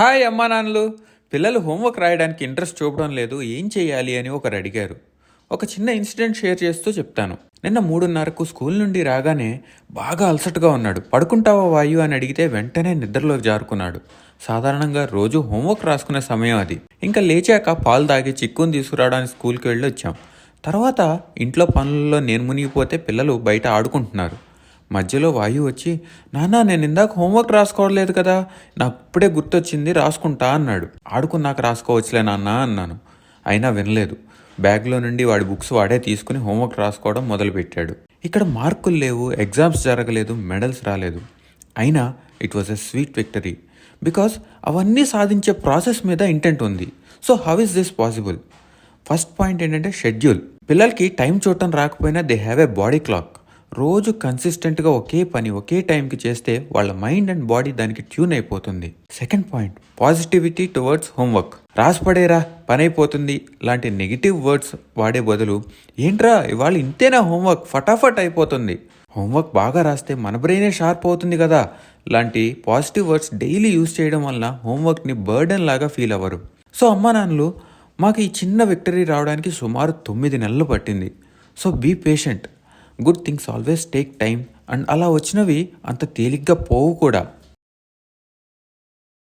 Hi అమ్మా నాన్నలు. పిల్లలు హోంవర్క్ రాయడానికి ఇంట్రెస్ట్ చూపడం లేదు ఏం చేయాలి అని ఒకరు అడిగారు. ఒక చిన్న ఇన్సిడెంట్ షేర్ చేస్తూ చెప్తాను. నిన్న మూడున్నరకు స్కూల్ నుండి రాగానే బాగా అలసటగా ఉన్నాడు. పడుకుంటావా వాయు అని అడిగితే వెంటనే నిద్రలోకి జారుకున్నాడు. సాధారణంగా రోజు హోంవర్క్ రాసుకునే సమయం అది. ఇంకా లేచాక పాలు తాగి చిక్కుని తీసుకురావడానికి స్కూల్కి వెళ్ళి వచ్చాం తర్వాత ఇంట్లో పనులలో నేను మునిగిపోతే పిల్లలు బయట ఆడుకుంటున్నారు. మధ్యలో వాయు వచ్చి నాన్నా నేను ఇందాక హోంవర్క్ రాసుకోవట్లేదు కదా నా అప్పుడే గుర్తొచ్చింది రాసుకుంటా అన్నాడు. ఆడుకున్నాక రాసుకోవచ్చులే నాన్న అన్నాను. అయినా వినలేదు. బ్యాగ్లో నుండి వాడి బుక్స్ వాడే తీసుకుని హోంవర్క్ రాసుకోవడం మొదలుపెట్టాడు. ఇక్కడ మార్కులు లేవు ఎగ్జామ్స్ జరగలేదు మెడల్స్ రాలేదు. అయినా it was a sweet victory. Because అవన్నీ సాధించే ప్రాసెస్ మీద ఇంటెంట్ ఉంది. So how is this possible? First point ఏంటంటే షెడ్యూల్. పిల్లలకి టైం చూడటం రాకపోయినా they have a body clock. రోజు కన్సిస్టెంట్గా ఒకే పని ఒకే టైంకి చేస్తే వాళ్ళ మైండ్ అండ్ బాడీ దానికి ట్యూన్ అయిపోతుంది. Second point positivity towards homework రాసిపడేరా పని అయిపోతుంది. లాంటి నెగిటివ్ వర్డ్స్ వాడే బదులు ఏంట్రా ఇవాళ ఇంతేనా హోంవర్క్ ఫటాఫట్ అయిపోతుంది. హోంవర్క్ బాగా రాస్తే మన బ్రెయినే షార్ప్ అవుతుంది కదా. లాంటి పాజిటివ్ వర్డ్స్ డైలీ యూజ్ చేయడం వలన హోంవర్క్ని బర్డెన్ లాగా ఫీల్ అవ్వరు. సో అమ్మా నాన్నలు మాకు ఈ చిన్న విక్టరీ రావడానికి సుమారు తొమ్మిది నెలలు పట్టింది. So be patient good things always take time and అలా వచ్చినవి అంత తేలిగ్గా పోవు కూడా.